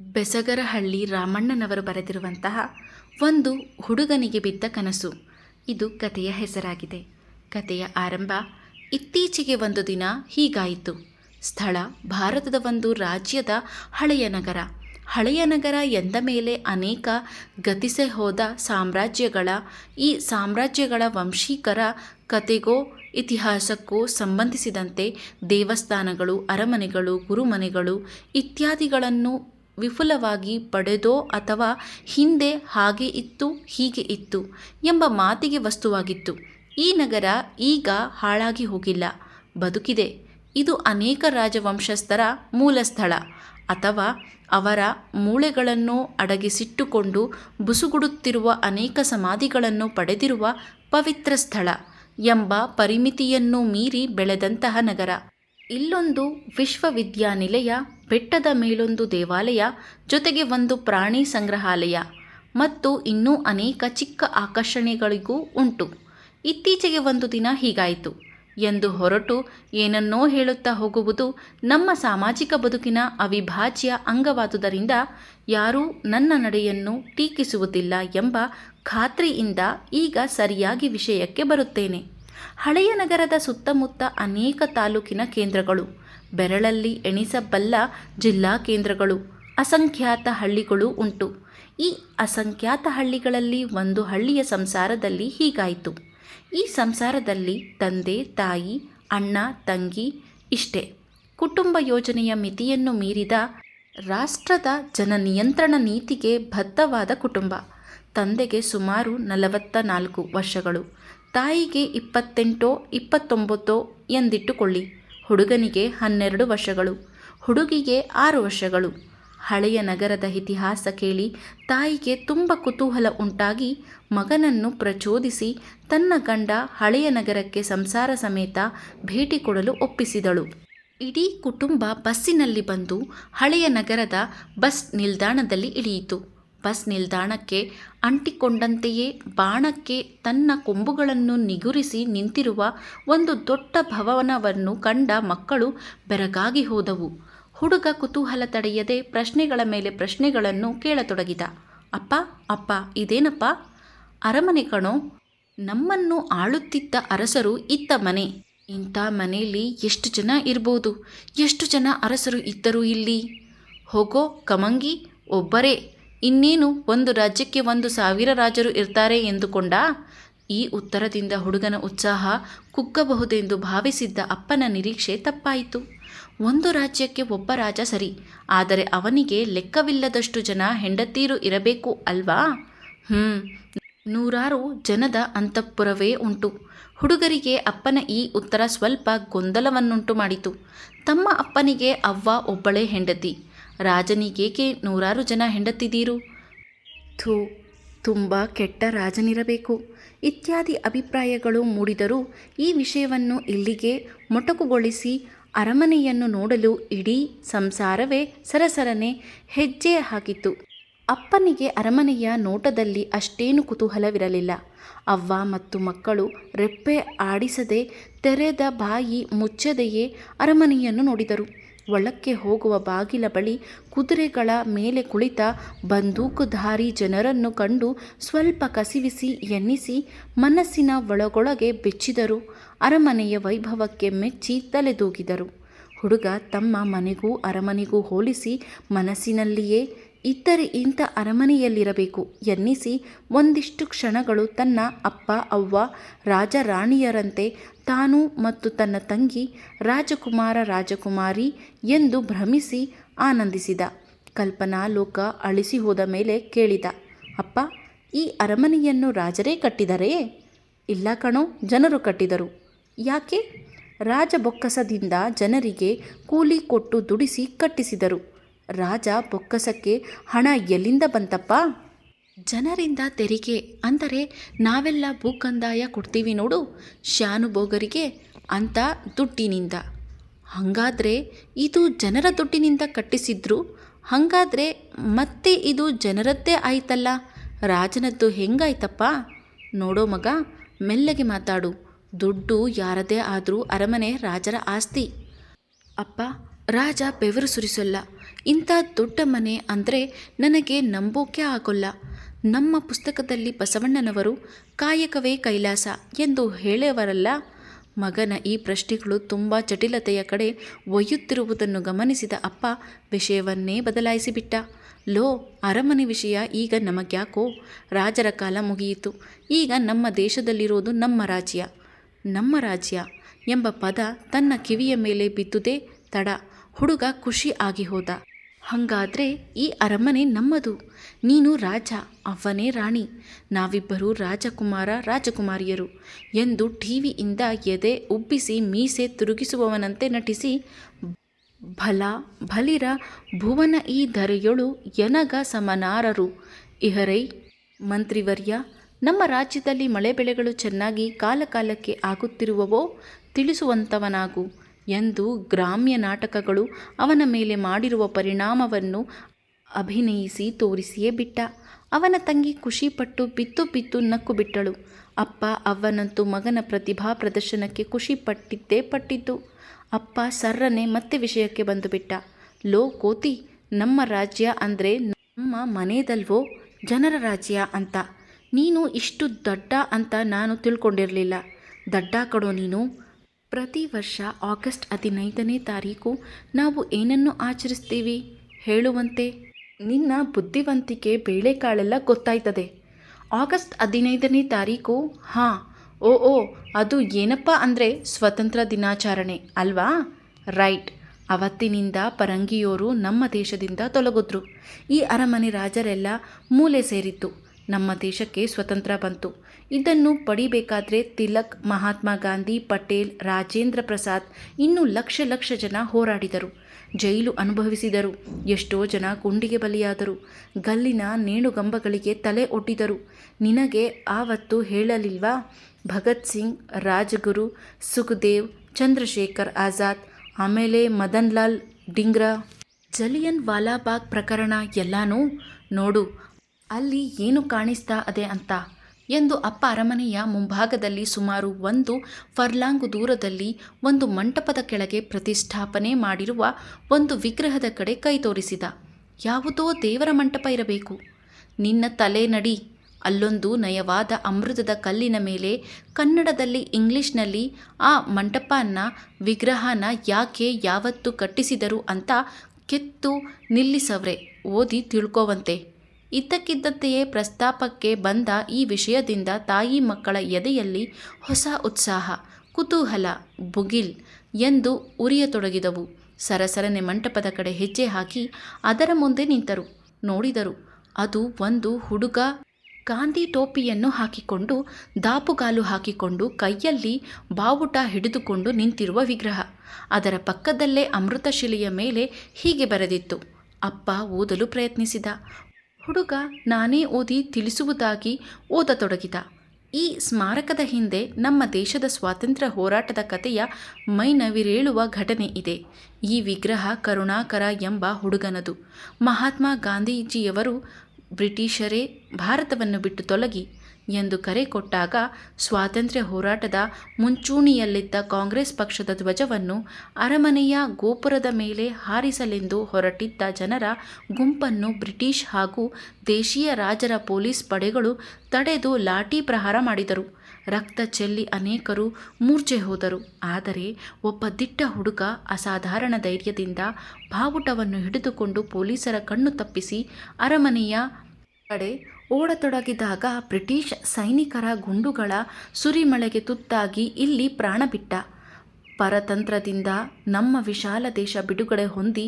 ಬೆಸಗರಹಳ್ಳಿ ರಾಮಣ್ಣನವರು ಬರೆದಿರುವಂತಹ ಒಂದು ಹುಡುಗನಿಗೆ ಬಿದ್ದ ಕನಸು. ಇದು ಕಥೆಯ ಹೆಸರಾಗಿದೆ. ಕಥೆಯ ಆರಂಭ ಇತ್ತೀಚೆಗೆ ಒಂದು ದಿನ ಹೀಗಾಯಿತು. ಸ್ಥಳ ಭಾರತದ ಒಂದು ರಾಜ್ಯದ ಹಳೆಯ ನಗರ. ಹಳೆಯ ನಗರ ಎಂದ ಮೇಲೆ ಅನೇಕ ಗತಿಸೆ ಹೋದ ಸಾಮ್ರಾಜ್ಯಗಳ, ಈ ಸಾಮ್ರಾಜ್ಯಗಳ ವಂಶೀಕರ ಕತೆಗೋ ಇತಿಹಾಸಕ್ಕೂ ಸಂಬಂಧಿಸಿದಂತೆ ದೇವಸ್ಥಾನಗಳು, ಅರಮನೆಗಳು, ಗುರುಮನೆಗಳು ಇತ್ಯಾದಿಗಳನ್ನು ವಿಪುಲವಾಗಿ ಪಡೆದೋ ಅಥವಾ ಹಿಂದೆ ಹಾಗೆ ಇತ್ತು, ಹೀಗೆ ಇತ್ತು ಎಂಬ ಮಾತಿಗೆ ವಸ್ತುವಾಗಿತ್ತು. ಈ ನಗರ ಈಗ ಹಾಳಾಗಿ ಹೋಗಿಲ್ಲ. ಬದುಕಿದೆ. ಇದು ಅನೇಕ ರಾಜವಂಶಸ್ಥರ ಮೂಲ ಸ್ಥಳ ಅಥವಾ ಅವರ ಮೂಳೆಗಳನ್ನು ಅಡಗಿಸಿಟ್ಟುಕೊಂಡು ಬುಸುಗುಡುತ್ತಿರುವ ಅನೇಕ ಸಮಾಧಿಗಳನ್ನು ಪಡೆದಿರುವ ಪವಿತ್ರ ಸ್ಥಳ ಎಂಬ ಪರಿಮಿತಿಯನ್ನು ಮೀರಿ ಬೆಳೆದಂತಹ ನಗರ. ಇಲ್ಲೊಂದು ವಿಶ್ವವಿದ್ಯಾನಿಲಯ, ಬೆಟ್ಟದ ಮೇಲೊಂದು ದೇವಾಲಯ, ಜೊತೆಗೆ ಒಂದು ಪ್ರಾಣಿ ಸಂಗ್ರಹಾಲಯ ಮತ್ತು ಇನ್ನೂ ಅನೇಕ ಚಿಕ್ಕ ಆಕರ್ಷಣೆಗಳಿಗೂ ಉಂಟು. ಇತ್ತೀಚೆಗೆ ಒಂದು ದಿನ ಹೀಗಾಯಿತು. ಎಂದು ಹೊರಟು ಏನನ್ನೋ ಹೇಳುತ್ತಾ ಹೋಗುವುದು ನಮ್ಮ ಸಾಮಾಜಿಕ ಬದುಕಿನ ಅವಿಭಾಜ್ಯ ಅಂಗವಾದುದರಿಂದ ಯಾರೂ ನನ್ನ ನಡೆಯನ್ನು ಟೀಕಿಸುವುದಿಲ್ಲ ಎಂಬ ಖಾತ್ರಿಯಿಂದ ಈಗ ಸರಿಯಾಗಿ ವಿಷಯಕ್ಕೆ ಬರುತ್ತೇನೆ. ಹಳೆಯ ನಗರದ ಸುತ್ತಮುತ್ತ ಅನೇಕ ತಾಲೂಕಿನ ಕೇಂದ್ರಗಳು. ಬೆರಳಲ್ಲಿ ಎಣಿಸಬಲ್ಲ ಜಿಲ್ಲಾ ಕೇಂದ್ರಗಳು. ಅಸಂಖ್ಯಾತ ಹಳ್ಳಿಗಳು ಉಂಟು. ಈ ಅಸಂಖ್ಯಾತ ಹಳ್ಳಿಗಳಲ್ಲಿ ಒಂದು ಹಳ್ಳಿಯ ಸಂಸಾರದಲ್ಲಿ ಹೀಗಾಯಿತು. ಈ ಸಂಸಾರದಲ್ಲಿ ತಂದೆ, ತಾಯಿ, ಅಣ್ಣ, ತಂಗಿ ಇಷ್ಟೇ. ಕುಟುಂಬ ಯೋಜನೆಯ ಮಿತಿಯನ್ನು ಮೀರಿದ ರಾಷ್ಟ್ರದ ಜನ ನಿಯಂತ್ರಣ ನೀತಿಗೆ ಬದ್ಧವಾದ ಕುಟುಂಬ. ತಂದೆಗೆ ಸುಮಾರು ನಲವತ್ತ ನಾಲ್ಕು ವರ್ಷಗಳು. ತಾಯಿಗೆ ಇಪ್ಪತ್ತೆಂಟೋ, ಇಪ್ಪತ್ತೊಂಬತ್ತೋ ಎಂದಿಟ್ಟುಕೊಳ್ಳಿ. ಹುಡುಗನಿಗೆ ಹನ್ನೆರಡು ವರ್ಷಗಳು, ಹುಡುಗಿಗೆ ಆರು ವರ್ಷಗಳು. ಹಳೆಯ ನಗರದ ಇತಿಹಾಸ ಕೇಳಿ ತಾಯಿಗೆ ತುಂಬ ಕುತೂಹಲ ಉಂಟಾಗಿ ಮಗನನ್ನು ಪ್ರಚೋದಿಸಿ ತನ್ನ ಗಂಡ ಹಳೆಯ ನಗರಕ್ಕೆ ಸಂಸಾರ ಸಮೇತ ಭೇಟಿ ಕೊಡಲು ಒಪ್ಪಿಸಿದಳು. ಇಡೀ ಕುಟುಂಬ ಬಸ್ಸಿನಲ್ಲಿ ಬಂದು ಹಳೆಯ ನಗರದ ಬಸ್ ನಿಲ್ದಾಣದಲ್ಲಿ ಇಳಿಯಿತು. ಬಸ್ ನಿಲ್ದಾಣಕ್ಕೆ ಅಂಟಿಕೊಂಡಂತೆಯೇ ಬಾಣಕ್ಕೆ ತನ್ನ ಕೊಂಬುಗಳನ್ನು ನಿಗುರಿಸಿ ನಿಂತಿರುವ ಒಂದು ದೊಡ್ಡ ಭವನವನ್ನು ಕಂಡ ಮಕ್ಕಳು ಬೆರಗಾಗಿ ಹೋದವು. ಹುಡುಗ ಕುತೂಹಲ ತಡೆಯದೆ ಪ್ರಶ್ನೆಗಳ ಮೇಲೆ ಪ್ರಶ್ನೆಗಳನ್ನು ಕೇಳತೊಡಗಿದ. ಅಪ್ಪ ಅಪ್ಪ, ಇದೇನಪ್ಪ? ಅರಮನೆ ಕಣೋ, ನಮ್ಮನ್ನು ಆಳುತ್ತಿದ್ದ ಅರಸರು ಇತ್ತ ಮನೆ. ಇಂಥ ಮನೆಯಲ್ಲಿ ಎಷ್ಟು ಜನ ಇರ್ಬೋದು? ಎಷ್ಟು ಜನ ಅರಸರು ಇದ್ದರು ಇಲ್ಲಿ? ಹೋಗೋ, ಕಮಂಗಿ, ಒಬ್ಬರೇ. ಇನ್ನೇನು ಒಂದು ರಾಜ್ಯಕ್ಕೆ ಒಂದು ಸಾವಿರ ರಾಜರು ಇರ್ತಾರೆ ಎಂದುಕೊಂಡ ಈ ಉತ್ತರದಿಂದ ಹುಡುಗನ ಉತ್ಸಾಹ ಕುಗ್ಗಬಹುದೆಂದು ಭಾವಿಸಿದ್ದ ಅಪ್ಪನ ನಿರೀಕ್ಷೆ ತಪ್ಪಾಯಿತು. ಒಂದು ರಾಜ್ಯಕ್ಕೆ ಒಬ್ಬ ರಾಜ ಸರಿ, ಆದರೆ ಅವನಿಗೆ ಲೆಕ್ಕವಿಲ್ಲದಷ್ಟು ಜನ ಹೆಂಡತೀರು ಇರಬೇಕು ಅಲ್ವಾ? ಹ್ಞೂ ನೂರಾರು ಜನದ ಅಂತಃಪುರವೇ ಉಂಟು. ಹುಡುಗರಿಗೆ ಅಪ್ಪನ ಈ ಉತ್ತರ ಸ್ವಲ್ಪ ಗೊಂದಲವನ್ನುಂಟು ಮಾಡಿತು. ತಮ್ಮ ಅಪ್ಪನಿಗೆ ಅವ್ವ ಒಬ್ಬಳೇ ಹೆಂಡತಿ. ರಾಜನಿಗೇಕೆ ನೂರಾರು ಜನ ಹೆಂಡತಿದೀರು ಥೂ, ತುಂಬ ಕೆಟ್ಟ ರಾಜನಿರಬೇಕು. ಇತ್ಯಾದಿ ಅಭಿಪ್ರಾಯಗಳು ಮೂಡಿದರೂ ಈ ವಿಷಯವನ್ನು ಇಲ್ಲಿಗೆ ಮೊಟಕುಗೊಳಿಸಿ ಅರಮನೆಯನ್ನು ನೋಡಲು ಇಡೀ ಸಂಸಾರವೇ ಸರಸರನೆ ಹೆಜ್ಜೆ ಹಾಕಿತು ಅಪ್ಪನಿಗೆ ಅರಮನೆಯ ನೋಟದಲ್ಲಿ ಅಷ್ಟೇನು ಕುತೂಹಲವಿರಲಿಲ್ಲ. ಅವ್ವ ಮತ್ತು ಮಕ್ಕಳು ರೆಪ್ಪೆ ಆಡಿಸದೆ ತೆರೆದ ಬಾಯಿ ಮುಚ್ಚದೆಯೇ ಅರಮನೆಯನ್ನು ನೋಡಿದರು. ಒಳಕ್ಕೆ ಹೋಗುವ ಬಾಗಿಲ ಬಳಿ ಕುದುರೆಗಳ ಮೇಲೆ ಕುಳಿತ ಬಂದೂಕುಧಾರಿ ಜನರನ್ನು ಕಂಡು ಸ್ವಲ್ಪ ಕಸಿವಿಸಿ ಎನ್ನಿಸಿ ಮನಸ್ಸಿನ ಒಳಗೊಳಗೆ ಬೆಚ್ಚಿದರು. ಅರಮನೆಯ ವೈಭವಕ್ಕೆ ಮೆಚ್ಚಿ ತಲೆದೂಗಿದರು. ಹುಡುಗ ತಮ್ಮ ಮನೆಗೂ ಅರಮನೆಗೂ ಹೋಲಿಸಿ ಮನಸ್ಸಿನಲ್ಲಿಯೇ ಇದ್ದರೆ ಇಂಥ ಅರಮನೆಯಲ್ಲಿರಬೇಕು ಎನ್ನಿಸಿ ಒಂದಿಷ್ಟು ಕ್ಷಣಗಳು ತನ್ನ ಅಪ್ಪ, ಅವ್ವ ರಾಜರಾಣಿಯರಂತೆ ತಾನು ಮತ್ತು ತನ್ನ ತಂಗಿ ರಾಜಕುಮಾರ, ರಾಜಕುಮಾರಿ ಎಂದು ಭ್ರಮಿಸಿ ಆನಂದಿಸಿದ. ಕಲ್ಪನಾ ಲೋಕ ಅಳಿಸಿ ಹೋದ ಮೇಲೆ ಕೇಳಿದ, ಅಪ್ಪ, ಈ ಅರಮನೆಯನ್ನು ರಾಜರೇ ಕಟ್ಟಿದರೇ? ಇಲ್ಲ ಕಣೋ, ಜನರು ಕಟ್ಟಿದರು. ಯಾಕೆ? ರಾಜ ಬೊಕ್ಕಸದಿಂದ ಜನರಿಗೆ ಕೂಲಿ ಕೊಟ್ಟು ದುಡಿಸಿ ಕಟ್ಟಿಸಿದರು. ರಾಜ ಬೊಕ್ಕಸಕ್ಕೆ ಹಣ ಎಲ್ಲಿಂದ ಬಂತಪ್ಪ? ಜನರಿಂದ ತೆರಿಗೆ, ಅಂದರೆ ನಾವೆಲ್ಲ ಭೂಕಂದಾಯ ಕೊಡ್ತೀವಿ ನೋಡು, ಶಾನುಭೋಗರಿಗೆ ಅಂತ ದುಡ್ಡಿನಿಂದ. ಹಾಗಾದರೆ ಇದು ಜನರ ದುಡ್ಡಿನಿಂದ ಕಟ್ಟಿಸಿದ್ರು, ಹಾಗಾದರೆ ಮತ್ತೆ ಇದು ಜನರದ್ದೇ ಆಯ್ತಲ್ಲ? ರಾಜನದ್ದು ಹೆಂಗಾಯ್ತಪ್ಪ? ನೋಡೋ ಮಗ, ಮೆಲ್ಲಗೆ ಮಾತಾಡು. ದುಡ್ಡು ಯಾರದೇ ಆದರೂ ಅರಮನೆ ರಾಜರ ಆಸ್ತಿ. ಅಪ್ಪ, ರಾಜ ಬೆವರು ಸುರಿಸಲ್ಲ. ಇಂಥ ದೊಡ್ಡ ಮನೆ ಅಂದರೆ ನನಗೆ ನಂಬೋಕೆ ಆಗೋಲ್ಲ. ನಮ್ಮ ಪುಸ್ತಕದಲ್ಲಿ ಬಸವಣ್ಣನವರು, ಕಾಯಕವೇ ಕೈಲಾಸ ಎಂದು ಹೇಳವರಲ್ಲ. ಮಗನ ಈ ಪ್ರಶ್ನೆಗಳು ತುಂಬ ಜಟಿಲತೆಯ ಕಡೆ ಒಯ್ಯುತ್ತಿರುವುದನ್ನು ಗಮನಿಸಿದ ಅಪ್ಪ ವಿಷಯವನ್ನೇ ಬದಲಾಯಿಸಿಬಿಟ್ಟ. ಲೋ, ಅರಮನೆ ವಿಷಯ ಈಗ ನಮಗ್ಯಾಕೋ? ರಾಜರ ಕಾಲ ಮುಗಿಯಿತು. ಈಗ ನಮ್ಮ ದೇಶದಲ್ಲಿರೋದು ನಮ್ಮ ರಾಜ್ಯ. ನಮ್ಮ ರಾಜ್ಯ ಎಂಬ ಪದ ತನ್ನ ಕಿವಿಯ ಮೇಲೆ ಬಿದ್ದುದೇ ತಡ. ಹುಡುಗ ಖುಷಿ ಆಗಿ ಹೋದ. ಹಾಗಾದ್ರೆ ಈ ಅರಮನೆ ನಮ್ಮದು. ನೀನು ರಾಜ, ಅವನೇ ರಾಣಿ. ನಾವಿಬ್ಬರು ರಾಜಕುಮಾರ, ರಾಜಕುಮಾರಿಯರು. ಎಂದು ಟಿವಿಯಿಂದ ಎದೆ ಉಬ್ಬಿಸಿ ಮೀಸೆ ತಿರುಗಿಸುವವನಂತೆ ನಟಿಸಿ, ಭಲ ಬಲಿರ ಭುವನ ಈ ಧರೆಯೊಳು ಎನಗ ಸಮನಾರರು. ಇಹರೈ, ಮಂತ್ರಿವರ್ಯ, ನಮ್ಮ ರಾಜ್ಯದಲ್ಲಿ ಮಳೆ ಬೆಳೆಗಳು ಚೆನ್ನಾಗಿ ಕಾಲಕಾಲಕ್ಕೆ ಆಗುತ್ತಿರುವವೋ ತಿಳಿಸುವಂತವನಾಗು. ಎಂದು ಗ್ರಾಮ್ಯ ನಾಟಕಗಳು ಅವನ ಮೇಲೆ ಮಾಡಿರುವ ಪರಿಣಾಮವನ್ನು ಅಭಿನಯಿಸಿ ತೋರಿಸಿಯೇ ಬಿಟ್ಟ. ಅವನ ತಂಗಿ ಖುಷಿಪಟ್ಟು ಬಿತ್ತು ಬಿತ್ತು ನಕ್ಕು ಬಿಟ್ಟಳು. ಅಪ್ಪ ಅವನಂತೂ ಮಗನ ಪ್ರತಿಭಾ ಪ್ರದರ್ಶನಕ್ಕೆ ಖುಷಿ ಪಟ್ಟಿದ್ದೇ. ಪಟ್ಟಿದ್ದು ಅಪ್ಪ ಸರ್ರನೆ ಮತ್ತೆ ವಿಷಯಕ್ಕೆ ಬಂದು ಬಿಟ್ಟ. ಲೋ ಕೋತಿ, ನಮ್ಮ ರಾಜ್ಯ ಅಂದರೆ ನಮ್ಮ ಮನೆದಲ್ವೋ? ಜನರ ರಾಜ್ಯ ಅಂತ. ನೀನು ಇಷ್ಟು ದಡ್ಡ ಅಂತ ನಾನು ತಿಳ್ಕೊಂಡಿರಲಿಲ್ಲ. ದಡ್ಡ ಕಡೋ ನೀನು. ಪ್ರತಿ ವರ್ಷ ಆಗಸ್ಟ್ ಹದಿನೈದನೇ ತಾರೀಕು ನಾವು ಏನನ್ನು ಆಚರಿಸ್ತೀವಿ? ಹೇಳುವಂತೆ, ನಿನ್ನ ಬುದ್ಧಿವಂತಿಕೆ ಬೇಳೆಕಾಳೆಲ್ಲ ಗೊತ್ತಾಯ್ತದೆ. ಆಗಸ್ಟ್ ಹದಿನೈದನೇ ತಾರೀಕು? ಹಾಂ. ಓ ಓ, ಅದು ಏನಪ್ಪ ಅಂದರೆ ಸ್ವತಂತ್ರ ದಿನಾಚರಣೆ, ಅಲ್ವಾ? ರೈಟ್. ಅವತ್ತಿನಿಂದ ಪರಂಗಿಯೋರು ನಮ್ಮ ದೇಶದಿಂದ ತೊಲಗಿದ್ರು. ಈ ಅರಮನೆ ರಾಜರೆಲ್ಲ ಮೂಲೆ ಸೇರಿತ್ತು ನಮ್ಮ ದೇಶಕ್ಕೆ ಸ್ವತಂತ್ರ ಬಂತು. ಇದನ್ನು ಪಡಿಬೇಕಾದ್ರೆ ತಿಲಕ್, ಮಹಾತ್ಮ ಗಾಂಧಿ, ಪಟೇಲ್, ರಾಜೇಂದ್ರ ಪ್ರಸಾದ್ ಇನ್ನೂ ಲಕ್ಷ ಲಕ್ಷ ಜನ ಹೋರಾಡಿದರು, ಜೈಲು ಅನುಭವಿಸಿದರು, ಎಷ್ಟೋ ಜನ ಗುಂಡಿಗೆ ಬಲಿಯಾದರು, ಗಲ್ಲಿನ ನೇಣುಗಂಬಗಳಿಗೆ ತಲೆ ಒಡ್ಡಿದರು. ನಿನಗೆ ಆವತ್ತು ಹೇಳಲಿಲ್ವಾ? ಭಗತ್ ಸಿಂಗ್, ರಾಜಗುರು, ಸುಖದೇವ್, ಚಂದ್ರಶೇಖರ್ ಆಜಾದ್, ಆಮೇಲೆ ಮದನ್ಲಾಲ್ ಡಿಂಗ್ರಾ. ಜಲಿಯನ್ ವಾಲಾಬಾಗ್ ಪ್ರಕರಣ ಎಲ್ಲಾನೂ ನೋಡು, ಅಲ್ಲಿ ಏನು ಕಾಣಿಸ್ತಾ ಅದೆ ಅಂತ. ಎಂದು ಅಪ್ಪ ಅರಮನೆಯ ಮುಂಭಾಗದಲ್ಲಿ ಸುಮಾರು ಒಂದು ಫರ್ಲಾಂಗು ದೂರದಲ್ಲಿ ಒಂದು ಮಂಟಪದ ಕೆಳಗೆ ಪ್ರತಿಷ್ಠಾಪನೆ ಮಾಡಿರುವ ಒಂದು ವಿಗ್ರಹದ ಕಡೆ ಕೈ ತೋರಿಸಿದ. ಯಾವುದೋ ದೇವರ ಮಂಟಪ ಇರಬೇಕು. ನಿನ್ನ ತಲೆ ನಡಿ. ಅಲ್ಲೊಂದು ನಯವಾದ ಅಮೃತದ ಕಲ್ಲಿನ ಮೇಲೆ ಕನ್ನಡದಲ್ಲಿ ಇಂಗ್ಲಿಷ್ನಲ್ಲಿ ಆ ಮಂಟಪನ ವಿಗ್ರಹನ ಯಾಕೆ ಯಾವತ್ತು ಕಟ್ಟಿಸಿದರು ಅಂತ ಕೆತ್ತು ನಿಲ್ಲಿಸವ್ರೆ. ಓದಿ ತಿಳ್ಕೋವಂತೆ. ಇದ್ದಕ್ಕಿದ್ದಂತೆಯೇ ಪ್ರಸ್ತಾಪಕ್ಕೆ ಬಂದ ಈ ವಿಷಯದಿಂದ ತಾಯಿ ಮಕ್ಕಳ ಎದೆಯಲ್ಲಿ ಹೊಸ ಉತ್ಸಾಹ, ಕುತೂಹಲ ಬುಗಿಲ್ ಎಂದು ಉರಿಯತೊಡಗಿದವು. ಸರಸರನೆ ಮಂಟಪದ ಕಡೆ ಹೆಜ್ಜೆ ಹಾಕಿ ಅದರ ಮುಂದೆ ನಿಂತರು. ನೋಡಿದರು, ಅದು ಒಂದು ಹುಡುಗ ಗಾಂಧಿ ಟೋಪಿಯನ್ನು ಹಾಕಿಕೊಂಡು, ದಾಪುಗಾಲು ಹಾಕಿಕೊಂಡು, ಕೈಯಲ್ಲಿ ಬಾವುಟ ಹಿಡಿದುಕೊಂಡು ನಿಂತಿರುವ ವಿಗ್ರಹ. ಅದರ ಪಕ್ಕದಲ್ಲೇ ಅಮೃತಶಿಲೆಯ ಮೇಲೆ ಹೀಗೆ ಬರೆದಿತ್ತು, ಅಪ್ಪ, ಓದಲು ಪ್ರಯತ್ನಿಸಿದ. ಹುಡುಗ ನಾನೇ ಓದಿ ತಿಳಿಸುವುದಾಗಿ ಓದತೊಡಗಿದ. ಈ ಸ್ಮಾರಕದ ಹಿಂದೆ ನಮ್ಮ ದೇಶದ ಸ್ವಾತಂತ್ರ್ಯ ಹೋರಾಟದ ಕಥೆಯ ಮೈನವಿರೇಳುವ ಘಟನೆ ಇದೆ. ಈ ವಿಗ್ರಹ ಕರುಣಾಕರ ಎಂಬ ಹುಡುಗನದು. ಮಹಾತ್ಮ ಗಾಂಧೀಜಿಯವರು ಬ್ರಿಟಿಷರೇ ಭಾರತವನ್ನು ಬಿಟ್ಟು ತೊಲಗಿ ಎಂದು ಕರೆ ಕೊಟ್ಟಾಗ ಸ್ವಾತಂತ್ರ್ಯ ಹೋರಾಟದ ಮುಂಚೂಣಿಯಲ್ಲಿದ್ದ ಕಾಂಗ್ರೆಸ್ ಪಕ್ಷದ ಧ್ವಜವನ್ನು ಅರಮನೆಯ ಗೋಪುರದ ಮೇಲೆ ಹಾರಿಸಲೆಂದು ಹೊರಟಿದ್ದ ಜನರ ಗುಂಪನ್ನು ಬ್ರಿಟಿಷ್ ಹಾಗೂ ದೇಶೀಯ ರಾಜರ ಪೊಲೀಸ್ ಪಡೆಗಳು ತಡೆದು ಲಾಠಿ ಪ್ರಹಾರ ಮಾಡಿದರು. ರಕ್ತ ಚೆಲ್ಲಿ ಅನೇಕರು ಮೂರ್ಛೆ ಹೋದರು. ಆದರೆ ಒಬ್ಬ ದಿಟ್ಟ ಹುಡುಗ ಅಸಾಧಾರಣ ಧೈರ್ಯದಿಂದ ಬಾವುಟವನ್ನು ಹಿಡಿದುಕೊಂಡು ಪೊಲೀಸರ ಕಣ್ಣು ತಪ್ಪಿಸಿ ಅರಮನೆಯ ಕಡೆ ಓಡತೊಡಗಿದಾಗ ಬ್ರಿಟಿಷ್ ಸೈನಿಕರ ಗುಂಡುಗಳ ಸುರಿಮಳೆಗೆ ತುತ್ತಾಗಿ ಇಲ್ಲಿ ಪ್ರಾಣ ಬಿಟ್ಟ ಪರತಂತ್ರದಿಂದ ನಮ್ಮ ವಿಶಾಲ ದೇಶ ಬಿಡುಗಡೆ ಹೊಂದಿ,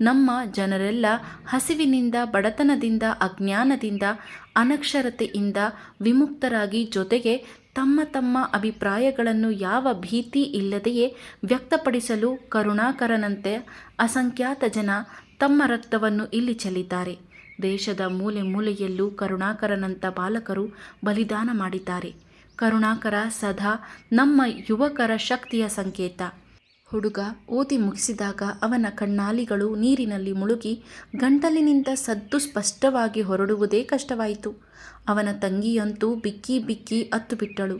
ನಮ್ಮ ಜನರೆಲ್ಲ ಹಸಿವಿನಿಂದ, ಬಡತನದಿಂದ, ಅಜ್ಞಾನದಿಂದ, ಅನಕ್ಷರತೆಯಿಂದ ವಿಮುಕ್ತರಾಗಿ ಜೊತೆಗೆ ತಮ್ಮ ತಮ್ಮ ಅಭಿಪ್ರಾಯಗಳನ್ನು ಯಾವ ಭೀತಿ ಇಲ್ಲದೆಯೇ ವ್ಯಕ್ತಪಡಿಸಲು ಕರುಣಾಕರನಂತೆ ಅಸಂಖ್ಯಾತ ಜನ ತಮ್ಮ ರಕ್ತವನ್ನು ಇಲ್ಲಿ ಚೆಲ್ಲಿದ್ದಾರೆ. ದೇಶದ ಮೂಲೆ ಮೂಲೆಯಲ್ಲೂ ಕರುಣಾಕರನಂಥ ಬಾಲಕರು ಬಲಿದಾನ ಮಾಡಿದ್ದಾರೆ. ಕರುಣಾಕರ ಸದಾ ನಮ್ಮ ಯುವಕರ ಶಕ್ತಿಯ ಸಂಕೇತ. ಹುಡುಗ ಓದಿ ಮುಗಿಸಿದಾಗ ಅವನ ಕಣ್ಣಾಲಿಗಳು ನೀರಿನಲ್ಲಿ ಮುಳುಗಿ ಗಂಟಲಿನಿಂದ ಸದ್ದು ಸ್ಪಷ್ಟವಾಗಿ ಹೊರಡುವುದೇ ಕಷ್ಟವಾಯಿತು. ಅವನ ತಂಗಿಯಂತೂ ಬಿಕ್ಕಿ ಬಿಕ್ಕಿ ಅತ್ತು ಬಿಟ್ಟಳು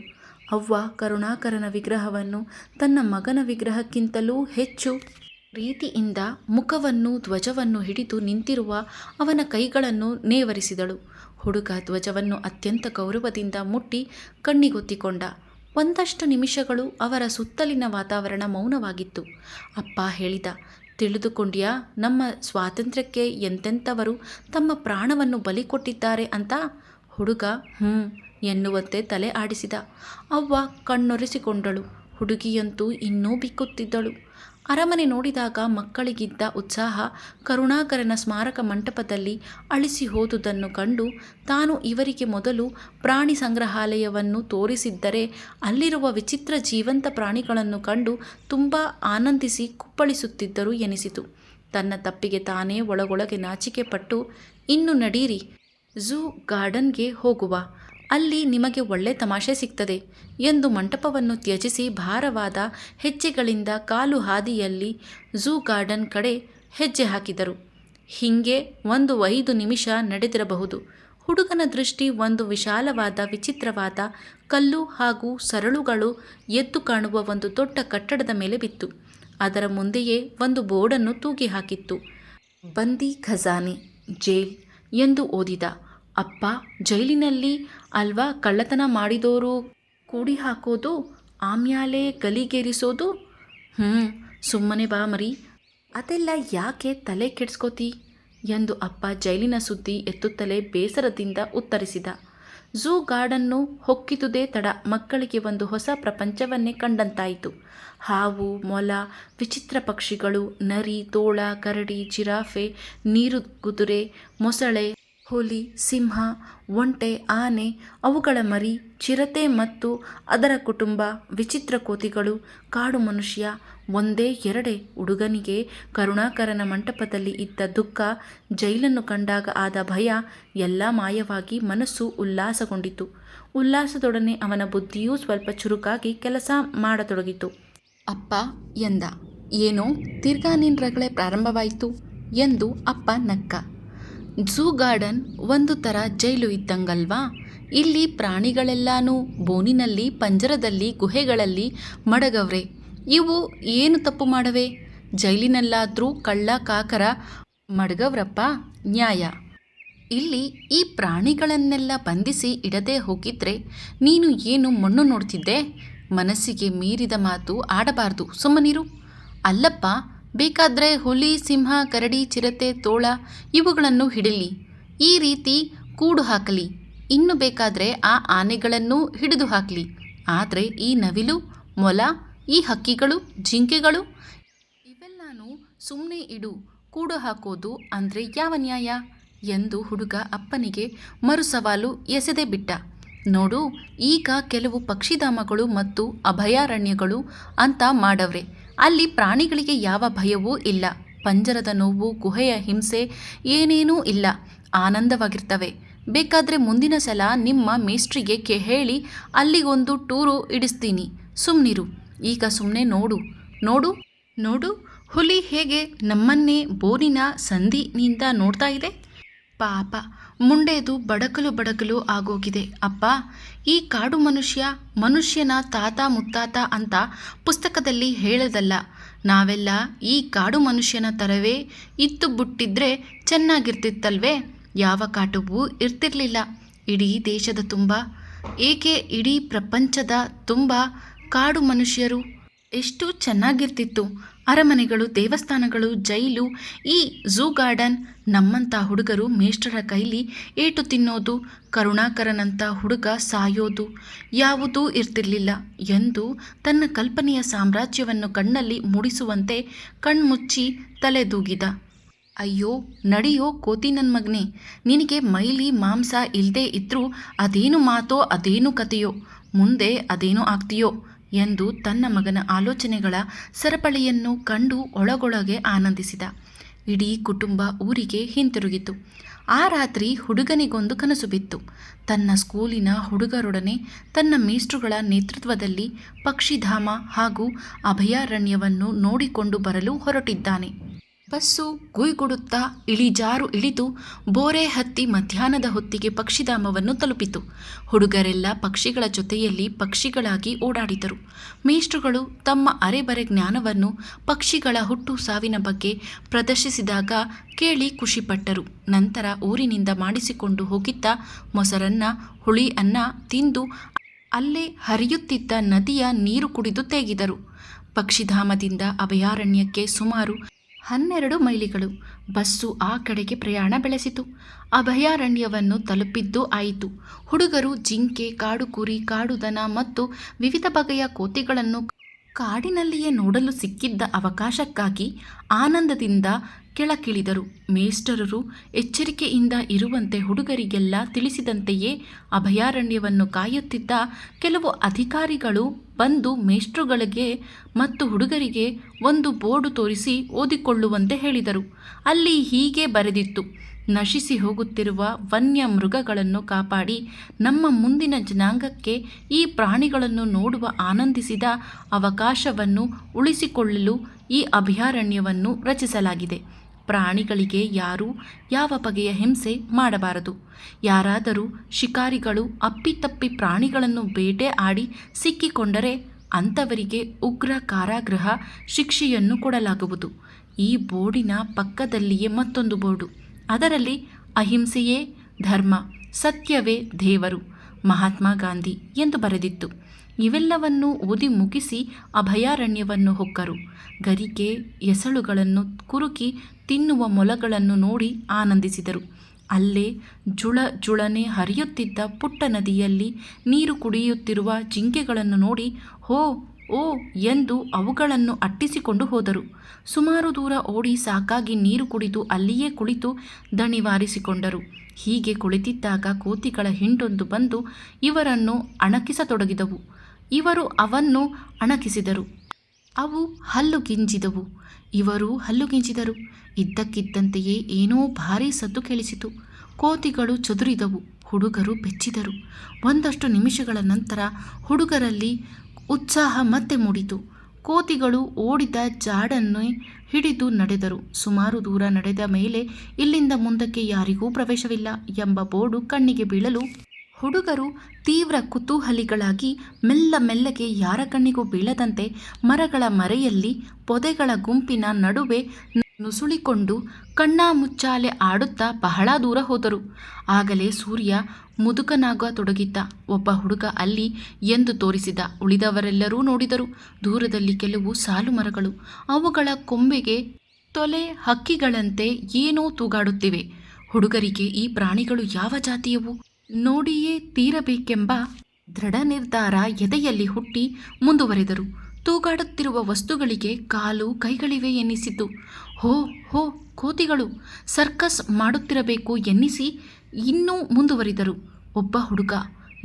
ಅವ್ವ ಕರುಣಾಕರನ ವಿಗ್ರಹವನ್ನು ತನ್ನ ಮಗನ ವಿಗ್ರಹಕ್ಕಿಂತಲೂ ಹೆಚ್ಚು ಪ್ರೀತಿಯಿಂದ ಮುಖವನ್ನು, ಧ್ವಜವನ್ನು ಹಿಡಿದು ನಿಂತಿರುವ ಅವನ ಕೈಗಳನ್ನು ನೇವರಿಸಿದಳು. ಹುಡುಗ ಧ್ವಜವನ್ನು ಅತ್ಯಂತ ಗೌರವದಿಂದ ಮುಟ್ಟಿ ಕಣ್ಣಿಗೊತ್ತಿಕೊಂಡ. ಒಂದಷ್ಟು ನಿಮಿಷಗಳು ಅವರ ಸುತ್ತಲಿನ ವಾತಾವರಣ ಮೌನವಾಗಿತ್ತು. ಅಪ್ಪ ಹೇಳಿದ, ತಿಳಿದುಕೊಂಡ್ಯಾ? ನಮ್ಮ ಸ್ವಾತಂತ್ರ್ಯಕ್ಕೆ ಎಂತೆಂಥವರು ತಮ್ಮ ಪ್ರಾಣವನ್ನು ಬಲಿ ಕೊಟ್ಟಿದ್ದಾರೆ ಅಂತ? ಹುಡುಗ, ಹ್ಞೂ, ಎನ್ನುವಂತೆ ತಲೆ ಆಡಿಸಿದ. ಅವ್ವ ಕಣ್ಣೊರೆಸಿಕೊಂಡಳು. ಹುಡುಗಿಯಂತೂ ಇನ್ನೂ ಬಿಕ್ಕುತ್ತಿದ್ದಳು. ಅರಮನೆ ನೋಡಿದಾಗ ಮಕ್ಕಳಿಗಿದ್ದ ಉತ್ಸಾಹ ಕರುಣಾಕರನ ಸ್ಮಾರಕ ಮಂಟಪದಲ್ಲಿ ಅಳಿಸಿ ಹೋದುದನ್ನು ಕಂಡು ತಾನು ಇವರಿಗೆ ಮೊದಲು ಪ್ರಾಣಿ ಸಂಗ್ರಹಾಲಯವನ್ನು ತೋರಿಸಿದ್ದರೆ ಅಲ್ಲಿರುವ ವಿಚಿತ್ರ ಜೀವಂತ ಪ್ರಾಣಿಗಳನ್ನು ಕಂಡು ತುಂಬ ಆನಂದಿಸಿ ಕುಪ್ಪಳಿಸುತ್ತಿದ್ದರು ಎನಿಸಿತು. ತನ್ನ ತಪ್ಪಿಗೆ ತಾನೇ ಒಳಗೊಳಗೆ ನಾಚಿಕೆ ಪಟ್ಟು ಇನ್ನು ನಡೀರಿ, ಝೂ ಗಾರ್ಡನ್ಗೆ ಹೋಗುವ. ಅಲ್ಲಿ ನಿಮಗೆ ಒಳ್ಳೆ ತಮಾಷೆ ಸಿಗ್ತದೆ ಎಂದು ಮಂಟಪವನ್ನು ತ್ಯಜಿಸಿ ಭಾರವಾದ ಹೆಜ್ಜೆಗಳಿಂದ ಕಾಲು ಹಾದಿಯಲ್ಲಿ ಝೂ ಗಾರ್ಡನ್ ಕಡೆ ಹೆಜ್ಜೆ ಹಾಕಿದರು. ಹೀಗೆ ಒಂದು ಐದು ನಿಮಿಷ ನಡೆದಿರಬಹುದು. ಹುಡುಗನ ದೃಷ್ಟಿ ಒಂದು ವಿಶಾಲವಾದ, ವಿಚಿತ್ರವಾದ ಕಲ್ಲು ಹಾಗೂ ಸರಳುಗಳು ಎದ್ದು ಕಾಣುವ ಒಂದು ದೊಡ್ಡ ಕಟ್ಟಡದ ಮೇಲೆ ಬಿತ್ತು. ಅದರ ಮುಂದೆಯೇ ಒಂದು ಬೋರ್ಡನ್ನು ತೂಗಿ ಹಾಕಿತ್ತು. ಬಂದಿ ಖಜಾನೆ, ಜೈಲ್ ಎಂದು ಓದಿದ. ಅಪ್ಪ ಜೈಲಿನಲ್ಲಿ ಅಲ್ವಾ? ಕಳ್ಳತನ ಮಾಡಿದವರು ಕೂಡಿ ಹಾಕೋದು, ಆಮ್ಯಾಲೆ ಗಲಿಗೇರಿಸೋದು? ಹ್ಞೂ ಸುಮ್ಮನೆ ಬಾ ಮರಿ. ಅದೆಲ್ಲ ಯಾಕೆ ತಲೆ ಕೆಡ್ಸ್ಕೋತಿ? ಎಂದು ಅಪ್ಪ ಜೈಲಿನ ಸುದ್ದಿ ಎತ್ತುತ್ತಲೇ ಬೇಸರದಿಂದ ಉತ್ತರಿಸಿದ. ಝೂ ಗಾರ್ಡನ್ನು ಹೊಕ್ಕಿದುದೇ ತಡ ಮಕ್ಕಳಿಗೆ ಒಂದು ಹೊಸ ಪ್ರಪಂಚವನ್ನೇ ಕಂಡಂತಾಯಿತು. ಹಾವು, ಮೊಲ, ವಿಚಿತ್ರ ಪಕ್ಷಿಗಳು, ನರಿ, ತೋಳ, ಕರಡಿ, ಜಿರಾಫೆ, ನೀರು ಕುದುರೆ ಮೊಸಳೆ ಹುಲಿ, ಸಿಂಹ, ಒಂಟೆ, ಆನೆ, ಅವುಗಳ ಮರಿ, ಚಿರತೆ ಮತ್ತು ಅದರ ಕುಟುಂಬ, ವಿಚಿತ್ರ ಕೋತಿಗಳು, ಕಾಡು ಮನುಷ್ಯ, ಒಂದೇ ಎರಡೇ ಹುಡುಗನಿಗೆ ಕರುಣಾಕರನ ಮಂಟಪದಲ್ಲಿ ಇದ್ದ ದುಃಖ, ಜೈಲನ್ನು ಕಂಡಾಗ ಆದ ಭಯ, ಎಲ್ಲ ಮಾಯವಾಗಿ ಮನಸ್ಸು ಉಲ್ಲಾಸಗೊಂಡಿತು. ಉಲ್ಲಾಸದೊಡನೆ ಅವನ ಬುದ್ಧಿಯೂ ಸ್ವಲ್ಪ ಚುರುಕಾಗಿ ಕೆಲಸ ಮಾಡತೊಡಗಿತು. ಅಪ್ಪ ಎಂದ, ಏನೋ, ತಿರ್ಗಾ ನಿನ್ ರಗಳೆ ಪ್ರಾರಂಭವಾಯಿತು ಎಂದು ಅಪ್ಪ ನಕ್ಕ ಝೂ ಗಾರ್ಡನ್ ಒಂದು ಥರ ಜೈಲು ಇದ್ದಂಗಲ್ವಾ? ಇಲ್ಲಿ ಪ್ರಾಣಿಗಳೆಲ್ಲಾನು ಬೋನಿನಲ್ಲಿ, ಪಂಜರದಲ್ಲಿ, ಗುಹೆಗಳಲ್ಲಿ ಮಡಗವ್ರೆ. ಇವು ಏನು ತಪ್ಪು ಮಾಡವೆ? ಜೈಲಿನಲ್ಲಾದರೂ ಕಳ್ಳ ಕಾಕರ ಮಡಗವ್ರಪ್ಪ? ನ್ಯಾಯ. ಇಲ್ಲಿ ಈ ಪ್ರಾಣಿಗಳನ್ನೆಲ್ಲ ಬಂಧಿಸಿ ಇಡದೆ ಹೋಗಿದ್ರೆ ನೀನು ಏನು ಮಣ್ಣು ನೋಡ್ತಿದ್ದೆ? ಮನಸ್ಸಿಗೆ ಮೀರಿದ ಮಾತು ಆಡಬಾರ್ದು. ಸುಮ್ಮನಿರು. ಅಲ್ಲಪ್ಪ ಬೇಕಾದ್ರೆ ಹುಲಿ, ಸಿಂಹ, ಕರಡಿ, ಚಿರತೆ, ತೋಳ ಇವುಗಳನ್ನು ಹಿಡಿಲಿ. ಈ ರೀತಿ ಕೂಡು ಹಾಕಲಿ. ಇನ್ನು ಬೇಕಾದರೆ ಆ ಆನೆಗಳನ್ನು ಹಿಡಿದು ಹಾಕಲಿ. ಆದರೆ ಈ ನವಿಲು, ಮೊಲ, ಈ ಹಕ್ಕಿಗಳು, ಜಿಂಕೆಗಳು ಇವೆಲ್ಲನೂ ಸುಮ್ಮನೆ ಇಡು. ಕೂಡು ಹಾಕೋದು ಅಂದರೆ ಯಾವ ನ್ಯಾಯ? ಎಂದು ಹುಡುಗ ಅಪ್ಪನಿಗೆ ಮರುಸವಾಲು ಎಸೆದೇ ಬಿಟ್ಟ. ನೋಡು, ಈಗ ಕೆಲವು ಪಕ್ಷಿಧಾಮಗಳು ಮತ್ತು ಅಭಯಾರಣ್ಯಗಳು ಅಂತ ಮಾಡವ್ರೆ. ಅಲ್ಲಿ ಪ್ರಾಣಿಗಳಿಗೆ ಯಾವ ಭಯವೂ ಇಲ್ಲ. ಪಂಜರದ ನೋವು, ಗುಹೆಯ ಹಿಂಸೆ ಏನೇನೂ ಇಲ್ಲ. ಆನಂದವಾಗಿರ್ತವೆ. ಬೇಕಾದರೆ ಮುಂದಿನ ಸಲ ನಿಮ್ಮ ಮೇಸ್ಟ್ರಿಗೆ ಕೆ ಹೇಳಿ ಅಲ್ಲಿಗೊಂದು ಟೂರು ಇಡಿಸ್ತೀನಿ. ಸುಮ್ಮನಿರು ಈಗ ಸುಮ್ಮನೆ ನೋಡು. ನೋಡು ನೋಡು. ಹುಲಿ ಹೇಗೆ ನಮ್ಮನ್ನೇ ಬೋರಿನ ಸಂಧಿನಿಂದ ನೋಡ್ತಾ ಇದೆ? ಪಾಪ. ಮುಂಡೆದು ಬಡಕಲು ಬಡಕಲು ಆಗೋಗಿದೆ. ಅಪ್ಪ, ಈ ಕಾಡು ಮನುಷ್ಯ ಮನುಷ್ಯನ ತಾತ ಮುತ್ತಾತ ಅಂತ ಪುಸ್ತಕದಲ್ಲಿ ಹೇಳದಲ್ಲ. ನಾವೆಲ್ಲ ಈ ಕಾಡು ಮನುಷ್ಯನ ತರವೇ ಇತ್ತು ಬಿಟ್ಟಿದ್ರೆ ಚೆನ್ನಾಗಿರ್ತಿತ್ತಲ್ವೇ? ಯಾವ ಕಾಟವೂ ಇರ್ತಿರ್ಲಿಲ್ಲ. ಇಡೀ ದೇಶದ ತುಂಬ, ಏಕೆ ಇಡೀ ಪ್ರಪಂಚದ ತುಂಬ ಕಾಡು ಮನುಷ್ಯರು? ಎಷ್ಟು ಚೆನ್ನಾಗಿರ್ತಿತ್ತು. ಅರಮನೆಗಳು, ದೇವಸ್ಥಾನಗಳು, ಜೈಲು, ಈ ಝೂ ಗಾರ್ಡನ್ ನಮ್ಮಂಥ ಹುಡುಗರು ಮೇಷ್ಟರ ಕೈಲಿ ಏಟು ತಿನ್ನೋದು, ಕರುಣಾಕರನಂಥ ಹುಡುಗ ಸಾಯೋದು ಯಾವುದೂ ಇರ್ತಿರ್ಲಿಲ್ಲ ಎಂದು ತನ್ನ ಕಲ್ಪನೆಯ ಸಾಮ್ರಾಜ್ಯವನ್ನು ಕಣ್ಣಲ್ಲಿ ಮೂಡಿಸುವಂತೆ ಕಣ್ಮುಚ್ಚಿ ತಲೆದೂಗಿದ. ಅಯ್ಯೋ, ನಡೆಯೋ ಕೋತಿ ನನ್ನ ಮಗ್ನೆ ನಿನಗೆ ಮೈಲಿ ಮಾಂಸ ಇಲ್ಲದೆ ಇದ್ದರೂ ಅದೇನು ಮಾತೋ, ಅದೇನು ಕತೆಯೋ, ಮುಂದೆ ಅದೇನು ಆಗ್ತೀಯೋ ಎಂದು ತನ್ನ ಮಗನ ಆಲೋಚನೆಗಳ ಸರಪಳಿಯನ್ನು ಕಂಡು ಒಳಗೊಳಗೆ ಆನಂದಿಸಿದ. ಇಡೀ ಕುಟುಂಬ ಊರಿಗೆ ಹಿಂತಿರುಗಿತು. ಆ ರಾತ್ರಿ ಹುಡುಗನಿಗೊಂದು ಕನಸು ಬಿತ್ತು. ತನ್ನ ಸ್ಕೂಲಿನ ಹುಡುಗರೊಡನೆ ತನ್ನ ಮೇಷ್ಟ್ರುಗಳ ನೇತೃತ್ವದಲ್ಲಿ ಪಕ್ಷಿಧಾಮ ಹಾಗೂ ಅಭಯಾರಣ್ಯವನ್ನು ನೋಡಿಕೊಂಡು ಬರಲು ಹೊರಟಿದ್ದಾನೆ. ಬಸ್ಸು ಗುಯ್ಗುಡುತ್ತಾ ಇಳಿಜಾರು ಇಳಿದು ಬೋರೆ ಹತ್ತಿ ಮಧ್ಯಾಹ್ನದ ಹೊತ್ತಿಗೆ ಪಕ್ಷಿಧಾಮವನ್ನು ತಲುಪಿತು. ಹುಡುಗರೆಲ್ಲ ಪಕ್ಷಿಗಳ ಜೊತೆಯಲ್ಲಿ ಪಕ್ಷಿಗಳಾಗಿ ಓಡಾಡಿದರು. ಮೇಷ್ಟ್ರುಗಳು ತಮ್ಮ ಅರೆಬರೆ ಜ್ಞಾನವನ್ನು ಪಕ್ಷಿಗಳ ಹುಟ್ಟು ಸಾವಿನ ಬಗ್ಗೆ ಪ್ರದರ್ಶಿಸಿದಾಗ ಕೇಳಿ ಖುಷಿಪಟ್ಟರು. ನಂತರ ಊರಿನಿಂದ ಮಾಡಿಸಿಕೊಂಡು ಹೋಗಿದ್ದ ಮೊಸರನ್ನ, ಹುಳಿ ಅನ್ನ ತಿಂದು ಅಲ್ಲೇ ಹರಿಯುತ್ತಿದ್ದ ನದಿಯ ನೀರು ಕುಡಿದು ತೇಗಿದರು. ಪಕ್ಷಿಧಾಮದಿಂದ ಅಭಯಾರಣ್ಯಕ್ಕೆ ಸುಮಾರು ಹನ್ನೆರಡು ಮೈಲಿಗಳು. ಬಸ್ಸು ಆ ಕಡೆಗೆ ಪ್ರಯಾಣ ಬೆಳೆಸಿತು. ಅಭಯಾರಣ್ಯವನ್ನು ತಲುಪಿದ್ದು ಆಯಿತು. ಹುಡುಗರು ಜಿಂಕೆ ಕಾಡು ಕುರಿ ಕಾಡು ದನ ಮತ್ತು ವಿವಿಧ ಬಗೆಯ ಕೋತಿಗಳನ್ನು ಕಾಡಿನಲ್ಲಿಯೇ ನೋಡಲು ಸಿಕ್ಕಿದ್ದ ಅವಕಾಶಕ್ಕಾಗಿ ಆನಂದದಿಂದ ಕೆಳಕಿಳಿದರು ಮೇಷ್ಟರರು ಎಚ್ಚರಿಕೆಯಿಂದ ಇರುವಂತೆ ಹುಡುಗರಿಗೆಲ್ಲ ತಿಳಿಸಿದಂತೆಯೇ ಅಭಯಾರಣ್ಯವನ್ನು ಕಾಯುತ್ತಿದ್ದ ಕೆಲವು ಅಧಿಕಾರಿಗಳು ಬಂದು ಮೇಷ್ಟ್ರುಗಳಿಗೆ ಮತ್ತು ಹುಡುಗರಿಗೆ ಒಂದು ಬೋರ್ಡು ತೋರಿಸಿ ಓದಿಕೊಳ್ಳುವಂತೆ ಹೇಳಿದರು. ಅಲ್ಲಿ ಹೀಗೆ ಬರೆದಿತ್ತು. ನಶಿಸಿ ಹೋಗುತ್ತಿರುವ ವನ್ಯ ಮೃಗಗಳನ್ನು ಕಾಪಾಡಿ ನಮ್ಮ ಮುಂದಿನ ಜನಾಂಗಕ್ಕೆ ಈ ಪ್ರಾಣಿಗಳನ್ನು ನೋಡುವ ಆನಂದಿಸಿದ ಅವಕಾಶವನ್ನು ಉಳಿಸಿಕೊಳ್ಳಲು ಈ ಅಭಯಾರಣ್ಯವನ್ನು ರಚಿಸಲಾಗಿದೆ. ಪ್ರಾಣಿಗಳಿಗೆ ಯಾರೂ ಯಾವ ಬಗೆಯ ಹಿಂಸೆ ಮಾಡಬಾರದು. ಯಾರಾದರೂ ಶಿಕಾರಿಗಳು ಅಪ್ಪಿತಪ್ಪಿ ಪ್ರಾಣಿಗಳನ್ನು ಬೇಟೆ ಆಡಿ ಸಿಕ್ಕಿಕೊಂಡರೆ ಅಂಥವರಿಗೆ ಉಗ್ರ ಕಾರಾಗೃಹ ಶಿಕ್ಷೆಯನ್ನು ಕೊಡಲಾಗುವುದು. ಈ ಬೋರ್ಡಿನ ಪಕ್ಕದಲ್ಲಿಯೇ ಮತ್ತೊಂದು ಬೋರ್ಡು. ಅದರಲ್ಲಿ ಅಹಿಂಸೆಯೇ ಧರ್ಮ, ಸತ್ಯವೇ ದೇವರು, ಮಹಾತ್ಮ ಗಾಂಧಿ ಎಂದು ಬರೆದಿತ್ತು. ಇವೆಲ್ಲವನ್ನೂ ಓದಿ ಮುಗಿಸಿ ಅಭಯಾರಣ್ಯವನ್ನು ಹೊಕ್ಕರು. ಗರಿಕೆ, ಎಸಳುಗಳನ್ನು ಕುರುಕಿ ತಿನ್ನುವ ಮೊಲಗಳನ್ನು ನೋಡಿ ಆನಂದಿಸಿದರು. ಅಲ್ಲೇ ಜುಳ ಜುಳನೆ ಹರಿಯುತ್ತಿದ್ದ ಪುಟ್ಟ ನದಿಯಲ್ಲಿ ನೀರು ಕುಡಿಯುತ್ತಿರುವ ಜಿಂಕೆಗಳನ್ನು ನೋಡಿ, ಹೋ ಓ, ಎಂದು ಅವುಗಳನ್ನು ಅಟ್ಟಿಸಿಕೊಂಡು ಹೋದರು. ಸುಮಾರು ದೂರ ಓಡಿ ಸಾಕಾಗಿ ನೀರು ಕುಡಿದು ಅಲ್ಲಿಯೇ ಕುಳಿತು ದಣಿವಾರಿಸಿಕೊಂಡರು. ಹೀಗೆ ಕುಳಿತಿದ್ದಾಗ ಕೋತಿಗಳ ಹಿಂಡೊಂದು ಬಂದು ಇವರನ್ನು ಅಣಕಿಸತೊಡಗಿದವು. ಇವರು ಅವನ್ನು ಅಣಕಿಸಿದರು. ಅವು ಹಲ್ಲು ಗಿಂಜಿದವು. ಇವರು ಹಲ್ಲು ಗಿಂಜಿದರು. ಇದ್ದಕ್ಕಿದ್ದಂತೆಯೇ ಏನೋ ಭಾರೀ ಸದ್ದು ಕೇಳಿಸಿತು. ಕೋತಿಗಳು ಚದುರಿದವು. ಹುಡುಗರು ಬೆಚ್ಚಿದರು. ಒಂದಷ್ಟು ನಿಮಿಷಗಳ ನಂತರ ಹುಡುಗರಲ್ಲಿ ಉತ್ಸಾಹ ಮತ್ತೆ ಮೂಡಿತು. ಕೋತಿಗಳು ಓಡಿದ ಜಾಡನ್ನು ಹಿಡಿದು ನಡೆದರು. ಸುಮಾರು ದೂರ ನಡೆದ ಮೇಲೆ ಇಲ್ಲಿಂದ ಮುಂದಕ್ಕೆ ಯಾರಿಗೂ ಪ್ರವೇಶವಿಲ್ಲ ಎಂಬ ಬೋರ್ಡು ಕಣ್ಣಿಗೆ ಬೀಳಲು ಹುಡುಗರು ತೀವ್ರ ಕುತೂಹಲಿಗಳಾಗಿ ಮೆಲ್ಲ ಮೆಲ್ಲಗೆ ಯಾರ ಕಣ್ಣಿಗೂ ಬೀಳದಂತೆ ಮರಗಳ ಮರೆಯಲ್ಲಿ ಪೊದೆಗಳ ಗುಂಪಿನ ನಡುವೆ ನುಸುಳಿಕೊಂಡು ಕಣ್ಣಾಮುಚ್ಚಾಲೆ ಆಡುತ್ತಾ ಬಹಳ ದೂರ ಹೋದರು. ಆಗಲೇ ಸೂರ್ಯ ಮುದುಕನಾಗ ತೊಡಗಿದ್ದ. ಒಬ್ಬ ಹುಡುಗ ಅಲ್ಲಿ ಎಂದು ತೋರಿಸಿದ. ಉಳಿದವರೆಲ್ಲರೂ ನೋಡಿದರು. ದೂರದಲ್ಲಿ ಕೆಲವು ಸಾಲು ಮರಗಳು. ಅವುಗಳ ಕೊಂಬೆಗೆ ತೊಲೆ ಹಕ್ಕಿಗಳಂತೆ ಏನೋ ತೂಗಾಡುತ್ತಿವೆ. ಹುಡುಗರಿಗೆ ಈ ಪ್ರಾಣಿಗಳು ಯಾವ ಜಾತಿಯವು? ನೋಡಿಯೇ ತೀರಬೇಕೆಂಬ ದೃಢ ನಿರ್ಧಾರ ಎದೆಯಲ್ಲಿ ಹುಟ್ಟಿ ಮುಂದುವರೆದರು. ತೂಗಾಡುತ್ತಿರುವ ವಸ್ತುಗಳಿಗೆ ಕಾಲು ಕೈಗಳಿವೆ ಎನ್ನಿಸಿತು. ಹೋ ಹೋ, ಕೋತಿಗಳು, ಸರ್ಕಸ್ ಮಾಡುತ್ತಿರಬೇಕು ಎನ್ನಿಸಿ ಇನ್ನೂ ಮುಂದುವರಿದರು. ಒಬ್ಬ ಹುಡುಗ,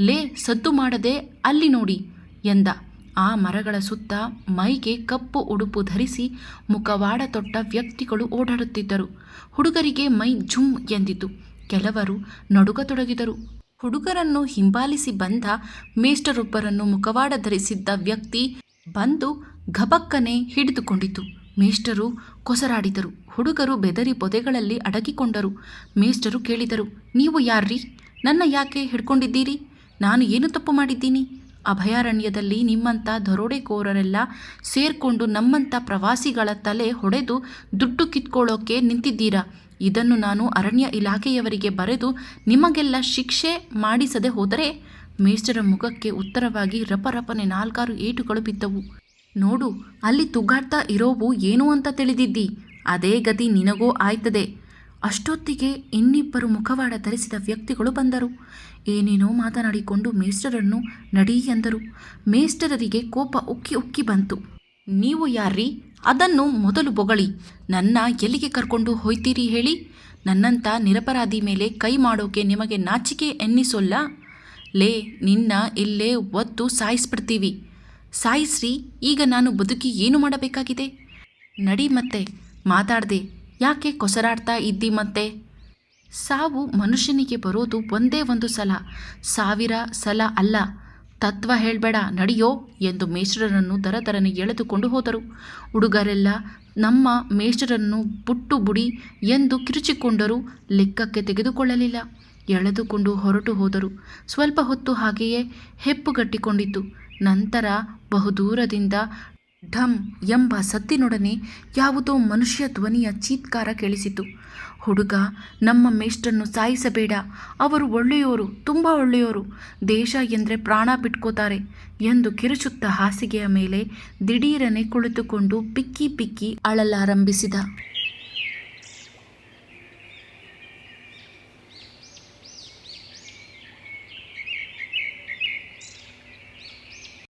ಲೇ, ಸದ್ದು ಮಾಡದೆ ಅಲ್ಲಿ ನೋಡಿ ಎಂದ. ಆ ಮರಗಳ ಸುತ್ತ ಮೈಗೆ ಕಪ್ಪು ಉಡುಪು ಧರಿಸಿ ಮುಖವಾಡ ತೊಟ್ಟ ವ್ಯಕ್ತಿಗಳು ಓಡಾಡುತ್ತಿದ್ದರು. ಹುಡುಗರಿಗೆ ಮೈ ಜುಮ್ ಎಂದಿತು. ಕೆಲವರು ನಡುಗತೊಡಗಿದರು. ಹುಡುಗರನ್ನು ಹಿಂಬಾಲಿಸಿ ಬಂದ ಮೇಷ್ಟರೊಬ್ಬರನ್ನು ಮುಖವಾಡ ಧರಿಸಿದ್ದ ವ್ಯಕ್ತಿ ಬಂದು ಘಬಕ್ಕನೆ ಹಿಡಿದುಕೊಂಡಿತು. ಮೇಷ್ಟರು ಕೊಸರಾಡಿದರು. ಹುಡುಗರು ಬೆದರಿ ಪೊದೆಗಳಲ್ಲಿ ಅಡಗಿಕೊಂಡರು. ಮೇಷ್ಟರು ಕೇಳಿದರು, ನೀವು ಯಾರ್ರೀ? ನನ್ನ ಯಾಕೆ ಹಿಡ್ಕೊಂಡಿದ್ದೀರಿ? ನಾನು ಏನು ತಪ್ಪು ಮಾಡಿದ್ದೀನಿ? ಅಭಯಾರಣ್ಯದಲ್ಲಿ ನಿಮ್ಮಂಥ ದರೋಡೆಕೋರರೆಲ್ಲ ಸೇರಿಕೊಂಡು ನಮ್ಮಂಥ ಪ್ರವಾಸಿಗಳ ತಲೆ ಹೊಡೆದು ದುಡ್ಡು ಕಿತ್ಕೊಳ್ಳೋಕೆ ನಿಂತಿದ್ದೀರಾ? ಇದನ್ನು ನಾನು ಅರಣ್ಯ ಇಲಾಖೆಯವರಿಗೆ ಬರೆದು ನಿಮಗೆಲ್ಲ ಶಿಕ್ಷೆ ಮಾಡಿಸದೆ ಹೋದರೆ ಮೇಷ್ಟರ ಮುಖಕ್ಕೆ ಉತ್ತರವಾಗಿ ರಪರಪನೆ ನಾಲ್ಕಾರು ಏಟುಗಳು ಬಿದ್ದವು. ನೋಡು, ಅಲ್ಲಿ ತುಗಾಡ್ತಾ ಇರೋವು ಏನು ಅಂತ ತಿಳಿದಿದ್ದಿ. ಅದೇ ಗತಿ ನಿನಗೋ ಆಯ್ತದೆ. ಅಷ್ಟೊತ್ತಿಗೆ ಇನ್ನಿಬ್ಬರು ಮುಖವಾಡ ಧರಿಸಿದ ವ್ಯಕ್ತಿಗಳು ಬಂದರು. ಏನೇನೋ ಮಾತನಾಡಿಕೊಂಡು ಮೇಸ್ಟರನ್ನು ನಡಿ ಎಂದರು. ಮೇಸ್ಟರರಿಗೆ ಕೋಪ ಉಕ್ಕಿ ಉಕ್ಕಿ ಬಂತು. ನೀವು ಯಾರ್ರೀ? ಅದನ್ನು ಮೊದಲು ಬೊಗಳಿ. ನನ್ನ ಎಲ್ಲಿಗೆ ಕರ್ಕೊಂಡು ಹೋಯ್ತೀರಿ ಹೇಳಿ? ನನ್ನಂಥ ನಿರಪರಾಧಿ ಮೇಲೆ ಕೈ ಮಾಡೋಕೆ ನಿಮಗೆ ನಾಚಿಕೆ ಎನ್ನಿಸೋಲ್ಲ? ಲೇ, ನಿನ್ನ ಇಲ್ಲೇ ಒತ್ತು ಸಾಯಿಸ್ಬಿಡ್ತೀವಿ. ಸಾಯಿಸ್ರಿ, ಈಗ ನಾನು ಬದುಕಿ ಏನು ಮಾಡಬೇಕಾಗಿದೆ? ನಡಿ ಮತ್ತೆ, ಮಾತಾಡ್ದೆ, ಯಾಕೆ ಕೊಸರಾಡ್ತಾ ಇದ್ದಿ ಮತ್ತೆ? ಸಾವು ಮನುಷ್ಯನಿಗೆ ಬರೋದು ಒಂದೇ ಒಂದು ಸಲ, ಸಾವಿರ ಸಲ ಅಲ್ಲ. ತತ್ವ ಹೇಳಬೇಡ, ನಡೆಯೋ ಎಂದು ಮೇಷ್ಟ್ರರನ್ನು ದರದರನೆ ಎಳೆದುಕೊಂಡು ಹೋದರು. ಹುಡುಗರೆಲ್ಲ ನಮ್ಮ ಮೇಷ್ರರನ್ನು ಬುಟ್ಟು ಬುಡಿ ಎಂದು ಕಿರುಚಿಕೊಂಡರೂ, ಲೆಕ್ಕಕ್ಕೆ ತೆಗೆದುಕೊಳ್ಳಲಿಲ್ಲ. ಎಳೆದುಕೊಂಡು ಹೊರಟು ಹೋದರು. ಸ್ವಲ್ಪ ಹೊತ್ತು ಹಾಗೆಯೇ ಹೆಪ್ಪುಗಟ್ಟಿಕೊಂಡಿತು ನಂತರ ಬಹುದೂರದಿಂದ ಢಮ್ ಎಂಬ ಸತ್ತಿನೊಡನೆ ಯಾವುದೋ ಮನುಷ್ಯ ಧ್ವನಿಯ ಚೀತ್ಕಾರ ಕೇಳಿಸಿತು. ಹುಡುಗ, ನಮ್ಮ ಮೇಷ್ಟ್ರನ್ನು ಸಾಯಿಸಬೇಡ. ಅವರು ಒಳ್ಳೆಯೋರು, ತುಂಬ ಒಳ್ಳೆಯೋರು. ದೇಶ ಎಂದರೆ ಪ್ರಾಣ ಬಿಟ್ಕೋತಾರೆ ಎಂದು ಕಿರುಚುತ್ತ ಹಾಸಿಗೆಯ ಮೇಲೆ ದಿಢೀರನೆ ಕುಳಿತುಕೊಂಡು ಪಿಕ್ಕಿ ಪಿಕ್ಕಿ ಅಳಲಾರಂಭಿಸಿದ.